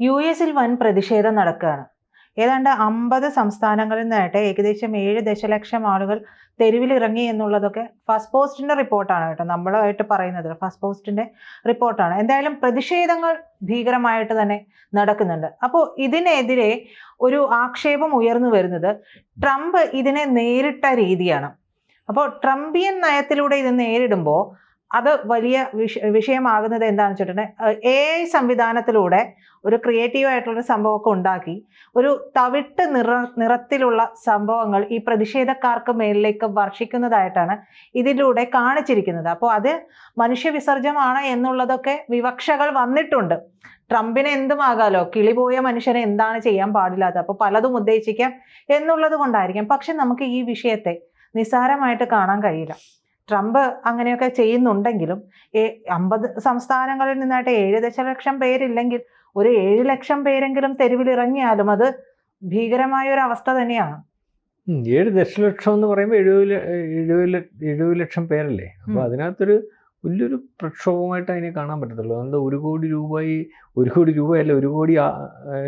U എസിൽ വൻ പ്രതിഷേധം നടക്കുകയാണ്. ഏതാണ്ട് അമ്പത് സംസ്ഥാനങ്ങളിൽ നിന്നായിട്ട് ഏകദേശം ഏഴ് ദശലക്ഷം ആളുകൾ തെരുവിലിറങ്ങി എന്നുള്ളതൊക്കെ ഫസ്റ്റ് പോസ്റ്റിന്റെ റിപ്പോർട്ടാണ് കേട്ടോ. നമ്മളായിട്ട് പറയുന്നത് ഫസ്റ്റ് പോസ്റ്റിന്റെ റിപ്പോർട്ടാണ്. എന്തായാലും പ്രതിഷേധങ്ങൾ ഭീകരമായിട്ട് തന്നെ നടക്കുന്നുണ്ട്. അപ്പോൾ ഇതിനെതിരെ ഒരു ആക്ഷേപം ഉയർന്നു വരുന്നത് ട്രംപ് ഇതിനെ നേരിട്ട രീതിയാണ്. അപ്പോൾ ട്രംപിയൻ നയത്തിലൂടെ ഇത് നേരിടുമ്പോൾ അത് വലിയ വിഷ വിഷയമാകുന്നത് എന്താണെന്ന് വെച്ചിട്ടുണ്ടെങ്കിൽ എ ഐ സംവിധാനത്തിലൂടെ ഒരു ക്രിയേറ്റീവ് ആയിട്ടുള്ള സംഭവമൊക്കെ ഉണ്ടാക്കി. ഒരു തവിട്ട് നിറ നിറത്തിലുള്ള സംഭവങ്ങൾ ഈ പ്രതിഷേധക്കാർക്ക് മേലിലേക്ക് വർഷിക്കുന്നതായിട്ടാണ് ഇതിലൂടെ കാണിച്ചിരിക്കുന്നത്. അപ്പോൾ അത് മനുഷ്യവിസർജമാണ് എന്നുള്ളതൊക്കെ വിവക്ഷകൾ വന്നിട്ടുണ്ട്. ട്രംപിന് എന്തുമാകാലോ കിളിപോയ മനുഷ്യനെ എന്താണ് ചെയ്യാൻ പാടില്ലാത്ത അപ്പോൾ പലതും ഉദ്ദേശിക്കാം എന്നുള്ളത് കൊണ്ടായിരിക്കാം. പക്ഷെ നമുക്ക് ഈ വിഷയത്തെ നിസ്സാരമായിട്ട് കാണാൻ കഴിയില്ല. ട്രംപ് അങ്ങനെയൊക്കെ ചെയ്യുന്നുണ്ടെങ്കിലും അമ്പത് സംസ്ഥാനങ്ങളിൽ നിന്നായിട്ട് ഏഴ് ദശലക്ഷം പേരില്ലെങ്കിൽ ഒരു ഏഴ് ലക്ഷം പേരെങ്കിലും തെരുവിൽ ഇറങ്ങിയാലും അത് ഭീകരമായ ഒരു അവസ്ഥ തന്നെയാണ് ഏഴ് ദശലക്ഷം എന്ന് പറയുമ്പോൾ എഴുപത് എഴുപത് എഴുപത് ലക്ഷം പേരല്ലേ? അപ്പോൾ. അതിനകത്തൊരു വലിയൊരു പ്രക്ഷോഭമായിട്ട് അതിനെ കാണാൻ പറ്റത്തുള്ളൂ. എന്താ ഒരു കോടി രൂപ ഒരു കോടി രൂപയല്ല ഒരു കോടി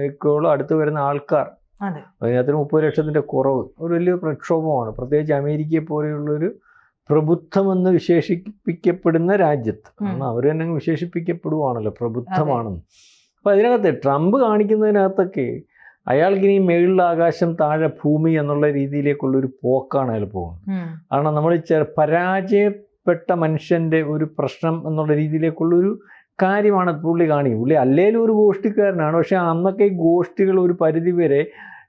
ഏക്കോളം അടുത്ത് വരുന്ന ആൾക്കാർ. അതെ. അതിനകത്ത് മുപ്പത് ലക്ഷത്തിന്റെ കുറവ്. ഒരു വലിയ പ്രക്ഷോഭമാണ്. പ്രത്യേകിച്ച് അമേരിക്കയെ പോലെയുള്ളൊരു പ്രബുദ്ധമെന്ന് വിശേഷിപ്പിക്കപ്പെടുന്ന രാജ്യത്ത്. അവർ തന്നെ വിശേഷിപ്പിക്കപ്പെടുവാണല്ലോ. പ്രബുദ്ധമാണെന്ന്. അപ്പോൾ അതിനകത്ത് ട്രംപ് കാണിക്കുന്നതിനകത്തൊക്കെ അയാൾക്ക് ഇനി മേളിൽ ആകാശം താഴെ ഭൂമി എന്നുള്ള രീതിയിലേക്കുള്ളൊരു പോക്കാണ് അയാൾ പോകുന്നത്. കാരണം നമ്മൾ ചെറു പരാജയപ്പെട്ട മനുഷ്യന്റെ ഒരു പ്രശ്നം എന്നുള്ള രീതിയിലേക്കുള്ളൊരു കാര്യമാണ് പുള്ളി കാണിക്കുന്നത്. പുള്ളി അല്ലേലും ഒരു ഗോഷ്ടിക്കാരനാണ്. പക്ഷേ അന്നൊക്കെ ഈ ഗോഷ്ടികൾ ഒരു പരിധി വരെ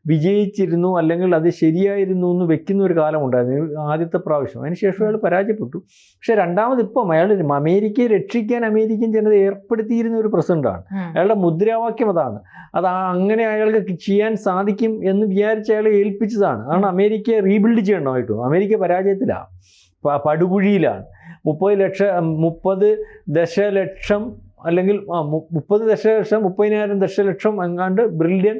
വിജയിച്ചിരുന്നു അല്ലെങ്കിൽ അത് ശരിയായിരുന്നു എന്ന് വെക്കുന്ന ഒരു കാലമുണ്ടായിരുന്നു ആദ്യത്തെ പ്രാവശ്യം. അതിനുശേഷം അയാൾ പരാജയപ്പെട്ടു. പക്ഷെ രണ്ടാമത് ഇപ്പം അയാൾ അമേരിക്കയെ രക്ഷിക്കാൻ അമേരിക്കൻ ജനത ഏർപ്പെടുത്തിയിരുന്ന ഒരു പ്രസിഡന്റാണ്. അയാളുടെ മുദ്രാവാക്യം അതാണ്. അത് അങ്ങനെ അയാൾക്ക് ചെയ്യാൻ സാധിക്കും എന്ന് വിചാരിച്ച് അയാളെ ഏൽപ്പിച്ചതാണ്. അതാണ് അമേരിക്കയെ റീബിൽഡ് ചെയ്യണമായിട്ടും അമേരിക്ക പരാജയത്തിലാണ് പടുകുഴിയിലാണ്. മുപ്പത് ലക്ഷം മുപ്പത് ദശലക്ഷം അല്ലെങ്കിൽ മുപ്പത് ദശലക്ഷം മുപ്പതിനായിരം ദശലക്ഷം എങ്ങാണ്ട് ബ്രില്യൺ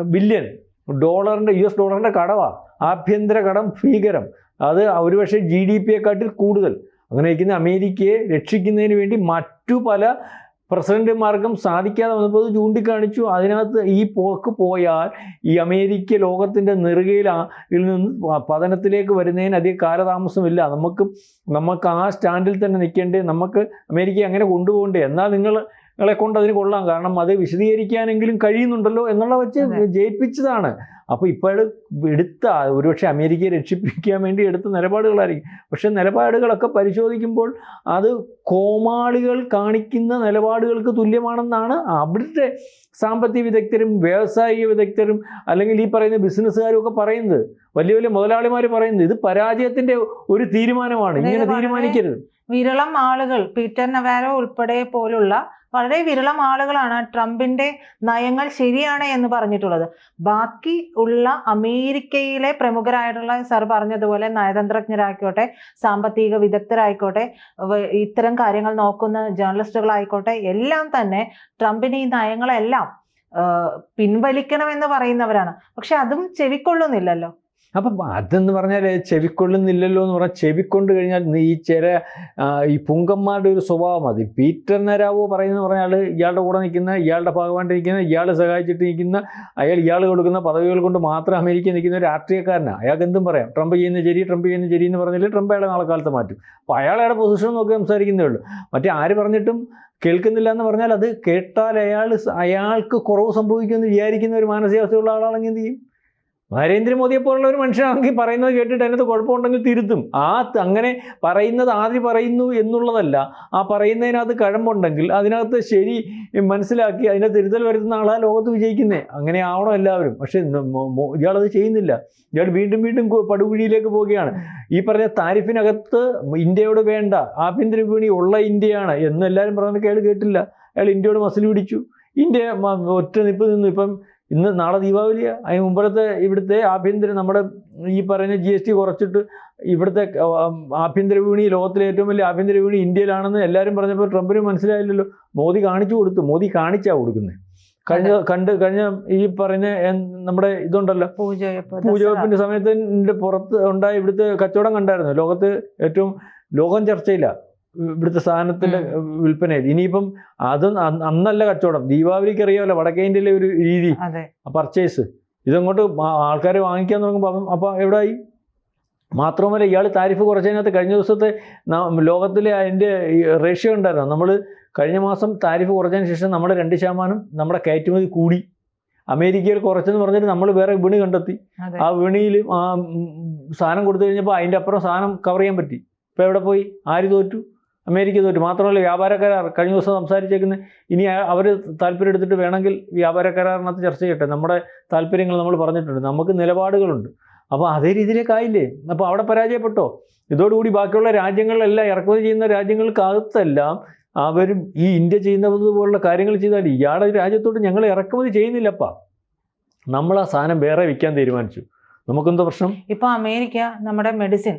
ബില്യൺ ഡോളറിന്റെ യു എസ് ഡോളറിന്റെ കടവാണ് ആഭ്യന്തര കടം ഭീകരം. അത് ഒരുപക്ഷെ ജി ഡി പിയെക്കാട്ടിൽ കൂടുതൽ. അങ്ങനെ ഇരിക്കുന്ന അമേരിക്കയെ രക്ഷിക്കുന്നതിന് വേണ്ടി മറ്റു പല പ്രസിഡന്റുമാർക്കും സാധിക്കാതെ വന്നപ്പോൾ അത് ചൂണ്ടിക്കാണിച്ചു. അതിനകത്ത് ഈ പോക്ക് പോയാൽ ഈ അമേരിക്ക ലോകത്തിന്റെ നെറുകയിൽ നിന്ന് പതനത്തിലേക്ക് വരുന്നതിന് അധികം കാലതാമസമില്ല. നമുക്ക് നമുക്ക് ആ സ്റ്റാൻഡിൽ തന്നെ നിൽക്കേണ്ടേ നമുക്ക് അമേരിക്ക അങ്ങനെ കൊണ്ടുപോകണ്ടേ. എന്നാൽ നിങ്ങൾ നിങ്ങളെ കൊണ്ട് അതിന് കൊള്ളാം. കാരണം അത് വിശദീകരിക്കാനെങ്കിലും കഴിയുന്നുണ്ടല്ലോ എന്നുള്ള വെച്ച്. ജയിപ്പിച്ചതാണ്. അപ്പോൾ ഇപ്പോൾ എടുത്ത ഒരുപക്ഷെ അമേരിക്കയെ രക്ഷിപ്പിക്കാൻ വേണ്ടി എടുത്ത നിലപാടുകളായിരിക്കും. പക്ഷെ നിലപാടുകളൊക്കെ പരിശോധിക്കുമ്പോൾ അത് കോമാളികൾ കാണിക്കുന്ന നിലപാടുകൾക്ക് തുല്യമാണെന്നാണ് അവിടുത്തെ സാമ്പത്തിക വിദഗ്ധരും വ്യാവസായിക വിദഗ്ധരും അല്ലെങ്കിൽ ഈ പറയുന്ന ബിസിനസ്സുകാരും ഒക്കെ പറയുന്നത്. വലിയ വലിയ മുതലാളിമാർ പറയുന്നത്. ഇത് പരാജയത്തിന്റെ ഒരു തീരുമാനമാണ്. ഇങ്ങനെ തീരുമാനിക്കരുത്. വിരളം ആളുകൾ പീറ്റർ നവാരോ ഉൾപ്പെടെ പോലുള്ള വളരെ വിരളം ആളുകളാണ് ട്രംപിന്റെ നയങ്ങൾ ശരിയാണ് എന്ന് പറഞ്ഞിട്ടുള്ളത്. ബാക്കി ഉള്ള അമേരിക്കയിലെ പ്രമുഖരായിട്ടുള്ള സർ പറഞ്ഞതുപോലെ നയതന്ത്രജ്ഞരായിക്കോട്ടെ സാമ്പത്തിക വിദഗ്ധരായിക്കോട്ടെ ഇത്തരം കാര്യങ്ങൾ നോക്കുന്ന ജേർണലിസ്റ്റുകളായിക്കോട്ടെ എല്ലാം തന്നെ ട്രംപിന് ഈ നയങ്ങളെല്ലാം പിൻവലിക്കണമെന്ന് പറയുന്നവരാണ്. പക്ഷെ അതും ചെവിക്കൊള്ളുന്നില്ലല്ലോ. അപ്പം അതെന്ന് പറഞ്ഞാൽ ചെവിക്കൊള്ളുന്നില്ലല്ലോ എന്ന് പറഞ്ഞാൽ ചെവിക്കൊണ്ട് കഴിഞ്ഞാൽ ഈ ചില ഈ പുങ്കന്മാരുടെ ഒരു സ്വഭാവം അത് പീറ്റർ നരാവോ പറയുന്നത് പറഞ്ഞാൽ ഇയാളുടെ കൂടെ നിൽക്കുന്ന ഇയാളുടെ ഭാഗമായിട്ട് നിൽക്കുന്ന ഇയാൾ സഹായിച്ചിട്ട് നിൽക്കുന്ന അയാൾ ഇയാൾ കൊടുക്കുന്ന പദവികൾ കൊണ്ട് മാത്രം അമേരിക്ക നിൽക്കുന്ന ഒരു രാഷ്ട്രീയക്കാരനാണ് അയാൾക്ക് എന്തും പറയാം. ട്രംപ് ചെയ്യുന്ന ശരി ട്രംപ് ചെയ്യുന്ന ശരി എന്ന് പറഞ്ഞാൽ ട്രംപ് അയാളെ നാളെ കാലത്ത് മാറ്റും അപ്പോൾ അയാളുടെ പൊസിഷൻ നോക്കി സംസാരിക്കുന്നേ ഉള്ളൂ. മറ്റേ ആര് പറഞ്ഞിട്ടും കേൾക്കുന്നില്ല എന്ന് പറഞ്ഞാൽ അത് കേട്ടാൽ അയാൾ അയാൾക്ക് കുറവ് സംഭവിക്കുമെന്ന് വിചാരിക്കുന്ന ഒരു മാനസികാവസ്ഥയുള്ള ആളാണെങ്കിൽ എന്ത് ചെയ്യും? നരേന്ദ്രമോദിയെ പോലുള്ള ഒരു മനുഷ്യനാണെങ്കിൽ പറയുന്നത് കേട്ടിട്ട് അതിനകത്ത് കുഴപ്പമുണ്ടെങ്കിൽ തിരുത്തും. ആ അങ്ങനെ പറയുന്നത് ആദ്യം പറയുന്നു എന്നുള്ളതല്ല. ആ പറയുന്നതിനകത്ത് കഴമ്പുണ്ടെങ്കിൽ അതിനകത്ത് ശരി മനസ്സിലാക്കി അതിനെ തിരുത്തൽ വരുത്തുന്ന ആളാ ലോകത്ത് വിജയിക്കുന്നേ. അങ്ങനെ ആവണം എല്ലാവരും. പക്ഷേ ഇയാളത് ചെയ്യുന്നില്ല. ഇയാൾ വീണ്ടും വീണ്ടും പടുകുഴിയിലേക്ക് പോവുകയാണ്. ഈ പറഞ്ഞ താരിഫിനകത്ത് ഇന്ത്യയോട് വേണ്ട ആഭ്യന്തര വിപണി ഉള്ള ഇന്ത്യയാണ് എന്ന് എല്ലാവരും പറഞ്ഞിട്ട് അയാൾ കേട്ടില്ല. അയാൾ ഇന്ത്യയോട് മസിൽ പിടിച്ചു. ഇന്ത്യ ഒറ്റ നിപ്പ് നിന്നു. ഇപ്പം ഇന്ന് നാളെ ദീപാവലിയാണ് അതിന് മുമ്പത്തെ ഇവിടുത്തെ ആഭ്യന്തര നമ്മുടെ ഈ പറയുന്ന ജി എസ് ടി കുറച്ചിട്ട് ഇവിടുത്തെ ആഭ്യന്തര വിപണി ലോകത്തിലെ ഏറ്റവും വലിയ ആഭ്യന്തര വിപണി ഇന്ത്യയിലാണെന്ന് എല്ലാവരും പറഞ്ഞപ്പോൾ ട്രംപിന് മനസ്സിലായില്ലല്ലോ. മോദി കാണിച്ചു കൊടുത്തു. മോദി കാണിച്ചാ കൊടുക്കുന്നത് കഴിഞ്ഞ കണ്ട് കഴിഞ്ഞ ഈ പറയുന്ന നമ്മുടെ ഇതുണ്ടല്ലോ. പൂജവെപ്പിന്റെ സമയത്ത് പുറത്ത് ഉണ്ടായ ഇവിടുത്തെ കച്ചവടം കണ്ടായിരുന്നു? ലോകത്ത് ഏറ്റവും ലോകം ചർച്ചയില്ല ഇവിടുത്തെ സാധനത്തിന്റെ വിൽപ്പന ഇനിയിപ്പം അത് അന്ന് അന്നല്ല കച്ചവടം. ദീപാവലിക്ക് അറിയാമല്ലോ വടക്കേ ഇന്ത്യയിലെ ഒരു രീതി പർച്ചേസ് ഇതങ്ങോട്ട് ആൾക്കാർ വാങ്ങിക്കാൻ തുടങ്ങുമ്പോൾ അപ്പം എവിടെ ആയി മാത്രമല്ല ഇയാൾ താരിഫ് കുറച്ചതിനകത്ത് കഴിഞ്ഞ ദിവസത്തെ ലോകത്തിലെ അതിന്റെ റേഷ്യോ ഉണ്ടായിരുന്നു. നമ്മൾ കഴിഞ്ഞ മാസം താരിഫ് കുറച്ചതിന് ശേഷം നമ്മുടെ രണ്ട് ശതമാനം നമ്മുടെ കയറ്റുമതി കൂടി. അമേരിക്കയിൽ കുറച്ചെന്ന് പറഞ്ഞിട്ട് നമ്മൾ വേറെ വിണി കണ്ടെത്തി. ആ വിപണിയിൽ ആ സാധനം കൊടുത്തു കഴിഞ്ഞപ്പോൾ അതിന്റെ അപ്പുറം സാധനം കവർ ചെയ്യാൻ പറ്റി. ഇപ്പോൾ എവിടെ പോയി? ആര് തോറ്റു? അമേരിക്ക തോറ്റു മാത്രമല്ല വ്യാപാര കരാർ കഴിഞ്ഞ ദിവസം സംസാരിച്ചേക്കുന്നത് ഇനി അവർ താല്പര്യം എടുത്തിട്ട് വേണമെങ്കിൽ വ്യാപാര കരാറിനകത്ത് ചർച്ച ചെയ്യട്ടെ. നമ്മുടെ താല്പര്യങ്ങൾ നമ്മൾ പറഞ്ഞിട്ടുണ്ട്. നമുക്ക് നിലപാടുകളുണ്ട്. അപ്പോൾ അതേ രീതിയിലേക്കായില്ലേ അപ്പോൾ അവിടെ പരാജയപ്പെട്ടോ? ഇതോടുകൂടി ബാക്കിയുള്ള രാജ്യങ്ങളിലെല്ലാം ഇറക്കുമതി ചെയ്യുന്ന രാജ്യങ്ങൾക്കകത്തെല്ലാം അവരും ഈ ഇന്ത്യ ചെയ്യുന്നത് പോലുള്ള കാര്യങ്ങൾ ചെയ്താൽ ഇയാളെ രാജ്യത്തോട്ട് ഞങ്ങൾ ഇറക്കുമതി ചെയ്യുന്നില്ലപ്പാ. നമ്മൾ ആ സാധനം വേറെ വിൽക്കാൻ തീരുമാനിച്ചു. നമുക്കെന്താ പ്രശ്നം? ഇപ്പൊ അമേരിക്ക നമ്മുടെ മെഡിസിൻ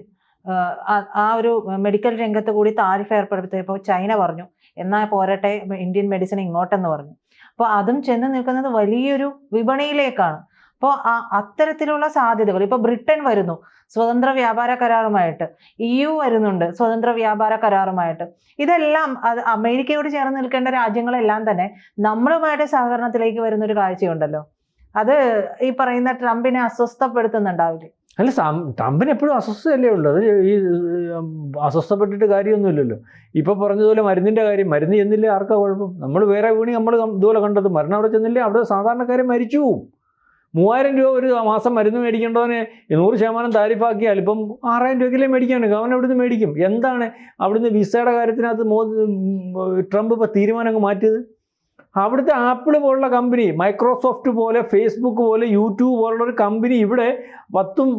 ആ ഒരു മെഡിക്കൽ രംഗത്ത് കൂടി താരിഫ് ഏർപ്പെടുത്തിയപ്പോൾ ചൈന പറഞ്ഞു എന്നാൽ പോരട്ടെ ഇന്ത്യൻ മെഡിസിൻ ഇങ്ങോട്ടെന്ന് പറഞ്ഞു. അപ്പോൾ അതും ചെന്ന് നിൽക്കുന്നത് വലിയൊരു വിപണിയിലേക്കാണ്. അപ്പോൾ ആ അത്തരത്തിലുള്ള സാധ്യതകൾ ഇപ്പൊ ബ്രിട്ടൻ വരുന്നു സ്വതന്ത്ര വ്യാപാര കരാറുമായിട്ട്. ഇ യു വരുന്നുണ്ട് സ്വതന്ത്ര വ്യാപാര കരാറുമായിട്ട്. ഇതെല്ലാം അത് അമേരിക്കയോട് ചേർന്ന് നിൽക്കേണ്ട രാജ്യങ്ങളെല്ലാം തന്നെ നമ്മളുമായിട്ട് സഹകരണത്തിലേക്ക് വരുന്നൊരു കാഴ്ചയുണ്ടല്ലോ. അത് ഈ പറയുന്ന ട്രംപിനെ അസ്വസ്ഥപ്പെടുത്തുന്നുണ്ടാവില്ലേ? അല്ല ട്രംപിന് എപ്പോഴും അസ്വസ്ഥതയല്ലേ ഉള്ളൂ അത് ഈ അസ്വസ്ഥപ്പെട്ടിട്ട് കാര്യമൊന്നുമില്ലല്ലോ. ഇപ്പൊ പറഞ്ഞതുപോലെ മരുന്നിന്റെ കാര്യം മരുന്ന് ചെന്നില്ലേ ആർക്കാ കുഴപ്പം? നമ്മൾ വേറെ വീണി നമ്മൾ ഇതുപോലെ കണ്ടത്. മരണം അവിടെ ചെന്നില്ലേ അവിടെ സാധാരണക്കാരെ മരിച്ചു. പോവും മൂവായിരം രൂപ ഒരു മാസം മരുന്ന് മേടിക്കേണ്ടവനെ നൂറ് ശതമാനം താരിഫാക്കിയാൽ ഇപ്പം ആറായിരം രൂപയ്ക്കല്ലേ മേടിക്കാണ് അവൻ അവിടുന്ന് മേടിക്കും. എന്താണ് അവിടുന്ന് വിസയുടെ കാര്യത്തിനകത്ത് മോദി ട്രംപ് ഇപ്പോൾ തീരുമാനം അങ്ങ് മാറ്റിയത്? അവിടുത്തെ ആപ്പിൾ പോലുള്ള കമ്പനി മൈക്രോസോഫ്റ്റ് പോലെ ഫേസ്ബുക്ക് പോലെ യൂട്യൂബ് പോലുള്ള ഒരു കമ്പനി ഇവിടെ പത്തും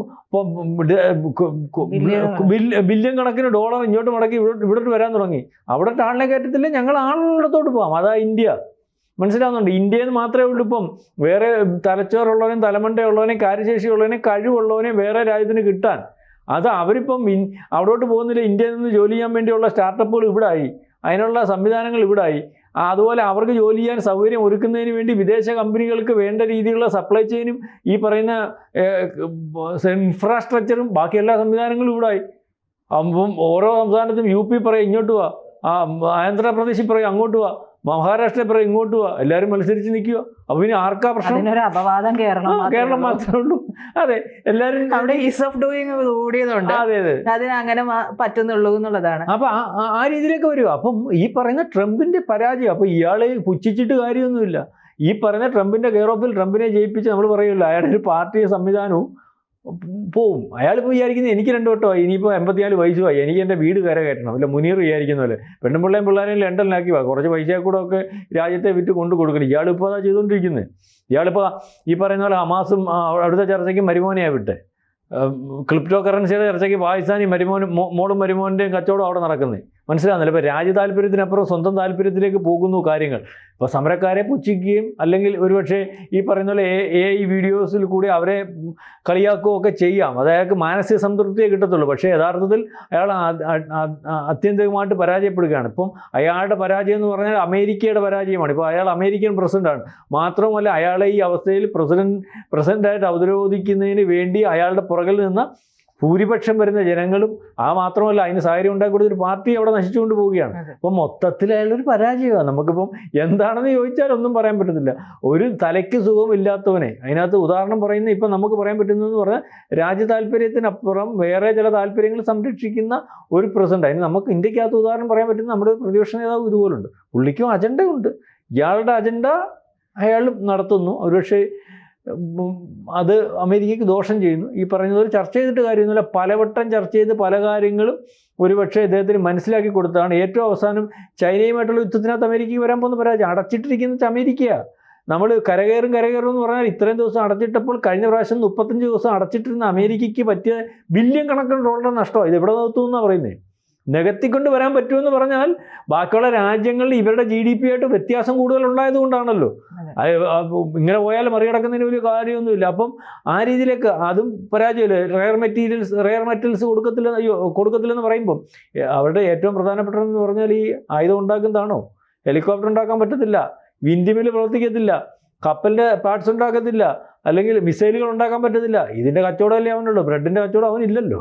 ബില്യൺ കണക്കിന് ഡോളർ ഇങ്ങോട്ട് മുടക്കി ഇവിടെ ഇവിടോട്ട് വരാൻ തുടങ്ങി. അവിടെ ടാളിനെ കയറ്റത്തില്ല ഞങ്ങൾ ആളുള്ളിടത്തോട്ട് പോകാം അതാ ഇന്ത്യ. മനസ്സിലാവുന്നുണ്ട്? ഇന്ത്യയിൽ മാത്രമേ ഉള്ളൂ ഇപ്പം. വേറെ തലച്ചോറുള്ളവനും തലമണ്ടയുള്ളവനെയും കാര്യശേഷിയുള്ളവനെയും കഴിവുള്ളവനെയും വേറെ രാജ്യത്തിന് കിട്ടാൻ. അത് അവരിപ്പം അവിടോട്ട് പോകുന്നില്ല. ഇന്ത്യയിൽ നിന്ന് ജോലി ചെയ്യാൻ വേണ്ടിയുള്ള സ്റ്റാർട്ടപ്പുകൾ ഇവിടെ ആയി. അതിനുള്ള സംവിധാനങ്ങൾ ഇവിടെ ആയി. അതുപോലെ അവർക്ക് ജോലി ചെയ്യാൻ സൗകര്യം ഒരുക്കുന്നതിന് വേണ്ടി വിദേശ കമ്പനികൾക്ക് വേണ്ട രീതിയിലുള്ള സപ്ലൈ ചെയിനും ഈ പറയുന്ന ഇൻഫ്രാസ്ട്രക്ചറും ബാക്കി എല്ലാ സംവിധാനങ്ങളും ഇവിടെ ആയി. അപ്പം ഓരോ സംസ്ഥാനത്തും യു പി പറയും ഇങ്ങോട്ട് പോവാ ആ ആന്ധ്രാപ്രദേശിൽ പറയും അങ്ങോട്ട് പോവാ മഹാരാഷ്ട്രയിൽ പറയും ഇങ്ങോട്ട് പോവാ എല്ലാവരും മത്സരിച്ച് നിൽക്കുക. അപ്പൊ പിന്നെ ആർക്കാ പ്രശ്നം? അപവാദം കേരളം കേരളം ഉള്ളൂ. മാത്രമേ ഉള്ളൂ. അതെ എല്ലാവരും അവിടെ ഈസ് ഓഫ് ഡൂയിങ് കൂടിയതുണ്ട് അതെ അതെ. അതിന് അങ്ങനെ പറ്റുന്നുള്ളൂ എന്നുള്ളതാണ്. അപ്പൊ ആ രീതിയിലേക്ക് വരിക. അപ്പം ഈ പറയുന്ന ട്രംപിന്റെ പരാജയം അപ്പൊ ഇയാൾ പുച്ഛിച്ചിട്ട് കാര്യമൊന്നുമില്ല. ഈ പറയുന്ന ട്രംപിന്റെ കെയർ ഓഫിൽ ട്രംപിനെ ജയിപ്പിച്ച് നമ്മൾ പറയില്ല അയാളുടെ ഒരു പാർട്ടി സംവിധാനവും പോവും. അയാളിപ്പോൾ വിചാരിക്കുന്നത് എനിക്ക് രണ്ട് വട്ടമായി ഇനിയിപ്പോൾ എൺപത്തിനാല് വയസ്സുമായി എനിക്ക് എന്റെ വീട് കര കയറ്റണം. അല്ല മുനീർ വിചാരിക്കുന്ന പോലെ. പെണ്ണും പിള്ളേയും പിള്ളേരെയും ലണ്ടനിലാക്കി വാ. കുറച്ച് പൈസ കൂടെ ഒക്കെ രാജ്യത്തെ വിറ്റ് കൊണ്ടു കൊടുക്കണം. ഇയാളിപ്പോൾ അതാ ചെയ്തുകൊണ്ടിരിക്കുന്നത് ഇയാളിപ്പോൾ ഈ പറയുന്ന പോലെ ഹമാസും അടുത്ത ചർച്ചയ്ക്ക് മരുമോനെയാണ് വിട്ടെ. ക്രിപ്റ്റോ കറൻസിയുടെ ചർച്ചയ്ക്ക് പാകിസ്ഥാനി മരുമോനും മോളും മരുമോന്റെയും കച്ചവടം അവിടെ നടക്കുന്നത് മനസ്സിലാകുന്നില്ല ഇപ്പോൾ രാജ്യ താല്പര്യത്തിനപ്പുറം സ്വന്തം താല്പര്യത്തിലേക്ക് പോകുന്നു കാര്യങ്ങൾ. ഇപ്പോൾ സമരക്കാരെ പുച്ഛിക്കുകയും അല്ലെങ്കിൽ ഒരുപക്ഷെ ഈ പറയുന്ന പോലെ എ ഐ വീഡിയോസിൽ കൂടി അവരെ കളിയാക്കുകയൊക്കെ ചെയ്യാം. അത് അയാൾക്ക് മാനസിക സംതൃപ്തിയെ കിട്ടത്തുള്ളൂ. പക്ഷേ യഥാർത്ഥത്തിൽ അയാൾ ആത്യന്തികമായിട്ട് പരാജയപ്പെടുകയാണ്. ഇപ്പം അയാളുടെ പരാജയം എന്ന് പറഞ്ഞാൽ അമേരിക്കയുടെ പരാജയമാണ്. ഇപ്പോൾ അയാൾ അമേരിക്കൻ പ്രസിഡന്റാണ് മാത്രമല്ല അയാളെ ഈ അവസ്ഥയിൽ പ്രസിഡന്റ് പ്രസിഡന്റായിട്ട് അവതരോധിക്കുന്നതിന് വേണ്ടി അയാളുടെ പുറകിൽ നിന്ന് ഭൂരിപക്ഷം വരുന്ന ജനങ്ങളും ആ മാത്രമല്ല അതിന് സാഹചര്യം ഉണ്ടാക്കി ഒരു പാർട്ടി അവിടെ നശിച്ചുകൊണ്ട് പോവുകയാണ്. അപ്പം മൊത്തത്തിൽ അയാളൊരു പരാജയമാണ്. നമുക്കിപ്പം എന്താണെന്ന് ചോദിച്ചാൽ ഒന്നും പറയാൻ പറ്റത്തില്ല. ഒരു തലയ്ക്ക് സുഖമില്ലാത്തവനെ അതിനകത്ത് ഉദാഹരണം പറയുന്ന ഇപ്പം നമുക്ക് പറയാൻ പറ്റുന്നതെന്ന് പറഞ്ഞാൽ രാജ്യ താല്പര്യത്തിനപ്പുറം വേറെ ചില താല്പര്യങ്ങൾ സംരക്ഷിക്കുന്ന ഒരു പ്രസിഡന്റ്. അതിന് നമുക്ക് ഇന്ത്യക്കകത്ത് ഉദാഹരണം പറയാൻ പറ്റുന്ന നമ്മുടെ പ്രതിപക്ഷ നേതാവ് ഇതുപോലുണ്ട്. പുള്ളിക്കും അജണ്ടയുണ്ട്. ഇയാളുടെ അജണ്ട അയാൾ നടത്തുന്നു. ഒരുപക്ഷെ അത് അമേരിക്കയ്ക്ക് ദോഷം ചെയ്യുന്നു. ഈ പറയുന്നത് ചർച്ച ചെയ്തിട്ട് കാര്യമൊന്നുമില്ല. പലവട്ടം ചർച്ച ചെയ്ത് പല കാര്യങ്ങളും ഒരുപക്ഷെ ഇദ്ദേഹത്തിന് മനസ്സിലാക്കി കൊടുത്തതാണ്. ഏറ്റവും അവസാനം ചൈനയുമായിട്ടുള്ള യുദ്ധത്തിനകത്ത് അമേരിക്കയ്ക്ക് വരാൻ പോകുന്ന പരാജയം. അടച്ചിട്ടിരിക്കുന്നത് അമേരിക്കയാണ് നമ്മൾ കരകയറും കരകയറും എന്ന് പറഞ്ഞാൽ ഇത്രയും ദിവസം അടച്ചിട്ടപ്പോൾ കഴിഞ്ഞ പ്രാവശ്യം മുപ്പത്തഞ്ച് ദിവസം അടച്ചിട്ടിരുന്ന അമേരിക്കയ്ക്ക് പറ്റിയ ബില്യൺ കണക്കിന് ഡോളർ നഷ്ടമാണ് ഇത് എവിടെ നിർത്തുമെന്നാണ് പറയുന്നത് നികത്തിക്കൊണ്ട് വരാൻ പറ്റുമെന്ന് പറഞ്ഞാൽ ബാക്കിയുള്ള രാജ്യങ്ങളിൽ ഇവരുടെ ജി ഡി പി ആയിട്ട് വ്യത്യാസം കൂടുതൽ ഉണ്ടായതുകൊണ്ടാണല്ലോ ഇങ്ങനെ പോയാൽ മറികടക്കുന്നതിന് വലിയ കാര്യമൊന്നുമില്ല. അപ്പം ആ രീതിയിലേക്ക് അതും പരാജയമല്ലേ. റെയർ മെറ്റീരിയൽസ് റെയർ മെറ്റൽസ് കൊടുക്കത്തില്ല അയ്യോ കൊടുക്കത്തില്ലെന്ന് പറയുമ്പോൾ അവരുടെ ഏറ്റവും പ്രധാനപ്പെട്ടതെന്ന് പറഞ്ഞാൽ ഈ ആയുധം ഉണ്ടാക്കുന്നതാണോ? ഹെലികോപ്റ്റർ ഉണ്ടാക്കാൻ പറ്റത്തില്ല. വിൻഡിമിൽ പ്രവർത്തിക്കത്തില്ല. കപ്പലിന്റെ പാർട്സ് ഉണ്ടാക്കത്തില്ല. അല്ലെങ്കിൽ മിസൈലുകൾ ഉണ്ടാക്കാൻ പറ്റത്തില്ല. ഇതിന്റെ കച്ചവടമല്ലേ അവനുള്ളൂ ബ്രെഡിന്റെ കച്ചവടം അവനില്ലല്ലോ.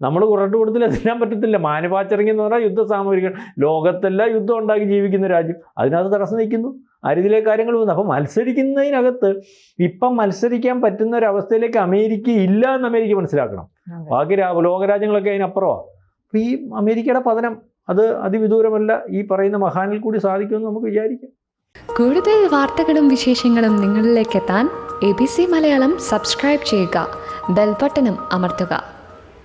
നമ്മൾ കുറട്ട് കൊടുത്തിൽ എത്തിക്കാൻ പറ്റത്തില്ല. മാനുഫാക്ചറിംഗ് എന്ന് പറഞ്ഞാൽ യുദ്ധ സാമഗ്രികൾ ലോകത്തെല്ലാം യുദ്ധം ഉണ്ടാക്കി ജീവിക്കുന്ന രാജ്യം. അതിനകത്ത് തടസ്സം നിൽക്കുന്നു. അരിതിലെ കാര്യങ്ങൾ വന്നു അപ്പോൾ മത്സരിക്കുന്നതിനകത്ത് ഇപ്പം മത്സരിക്കാൻ പറ്റുന്ന ഒരു അവസ്ഥയിലേക്ക് അമേരിക്ക ഇല്ല എന്ന് അമേരിക്ക മനസ്സിലാക്കണം. ബാക്കി ലോകരാജ്യങ്ങളൊക്കെ അതിനപ്പുറമാണ് അപ്പോൾ ഈ അമേരിക്കയുടെ പതനം അത് അതിവിദൂരമല്ല ഈ പറയുന്ന മഹാനിൽ കൂടി സാധിക്കുമെന്ന് നമുക്ക് വിചാരിക്കാം. കൂടുതൽ വാർത്തകളും വിശേഷങ്ങളും നിങ്ങളിലേക്ക് എത്താൻ A B C Malayalam subscribe ചെയ്യുക. ബെൽബട്ടനും അമർത്തുക.